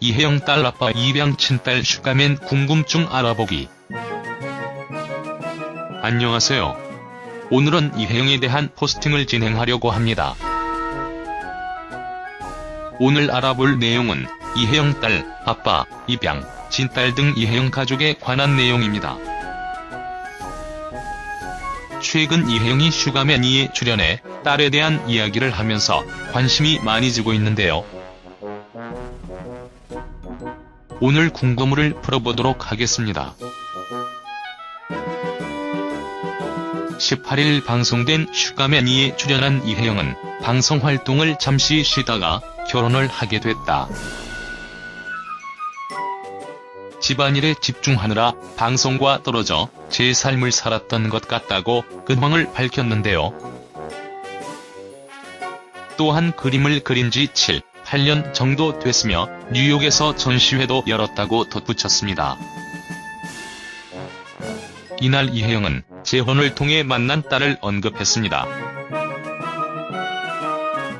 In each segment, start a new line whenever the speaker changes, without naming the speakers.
이혜영 딸 아빠 입양 친 딸 슈가맨 궁금증 알아보기. 안녕하세요. 오늘은 이혜영에 대한 포스팅을 진행하려고 합니다. 오늘 알아볼 내용은 이혜영 딸, 아빠, 입양, 친딸 등 이혜영 가족에 관한 내용입니다. 최근 이혜영이 슈가맨 2에 출연해 딸에 대한 이야기를 하면서 관심이 많이 지고 있는데요. 오늘 궁금을 풀어보도록 하겠습니다. 18일 방송된 슈가맨 2에 출연한 이혜영은 방송 활동을 잠시 쉬다가 결혼을 하게 됐다. 집안일에 집중하느라 방송과 떨어져 제 삶을 살았던 것 같다고 근황을 밝혔는데요. 또한 그림을 그린 지 7, 8년 정도 됐으며 뉴욕에서 전시회도 열었다고 덧붙였습니다. 이날 이혜영은 재혼을 통해 만난 딸을 언급했습니다.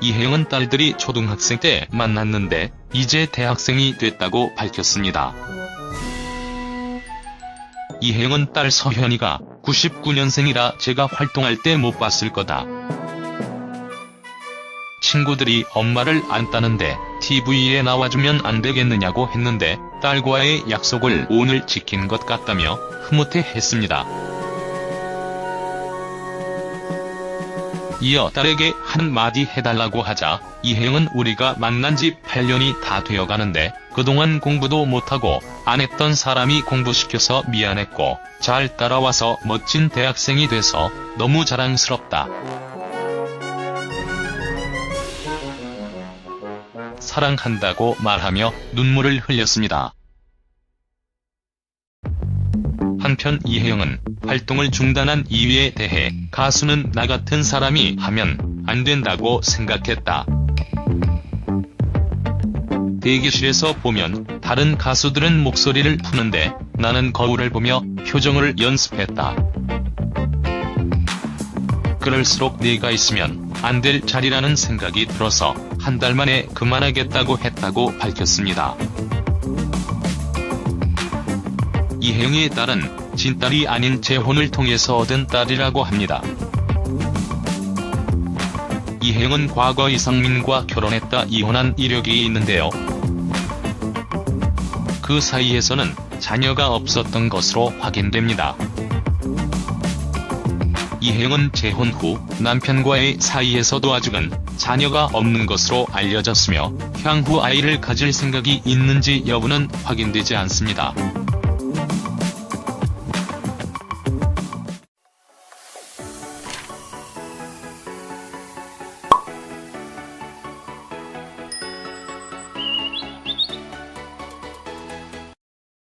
이혜영은 딸들이 초등학생 때 만났는데 이제 대학생이 됐다고 밝혔습니다. 이혜영은 딸 서현이가 99년생이라 제가 활동할 때 못 봤을 거다. 친구들이 엄마를 안다는데 TV에 나와주면 안 되겠느냐고 했는데 딸과의 약속을 오늘 지킨 것 같다며 흐뭇해 했습니다. 이어 딸에게 한마디 해달라고 하자 이혜영은 우리가 만난 지 8년이 다 되어가는데 그동안 공부도 못하고 안 했던 사람이 공부시켜서 미안했고 잘 따라와서 멋진 대학생이 돼서 너무 자랑스럽다. 사랑한다고 말하며 눈물을 흘렸습니다. 한편 이혜영은 활동을 중단한 이유에 대해 가수는 나 같은 사람이 하면 안 된다고 생각했다. 대기실에서 보면 다른 가수들은 목소리를 푸는데 나는 거울을 보며 표정을 연습했다. 그럴수록 내가 있으면 안 될 자리라는 생각이 들어서 한 달 만에 그만하겠다고 했다고 밝혔습니다. 이혜영의 딸은 진딸이 아닌 재혼을 통해서 얻은 딸이라고 합니다. 이혜영은 과거 이상민과 결혼했다 이혼한 이력이 있는데요. 그 사이에서는 자녀가 없었던 것으로 확인됩니다. 이혜영은 재혼 후 남편과의 사이에서도 아직은 자녀가 없는 것으로 알려졌으며 향후 아이를 가질 생각이 있는지 여부는 확인되지 않습니다.